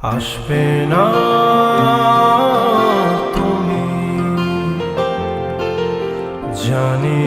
আসবে না তুমি। জানি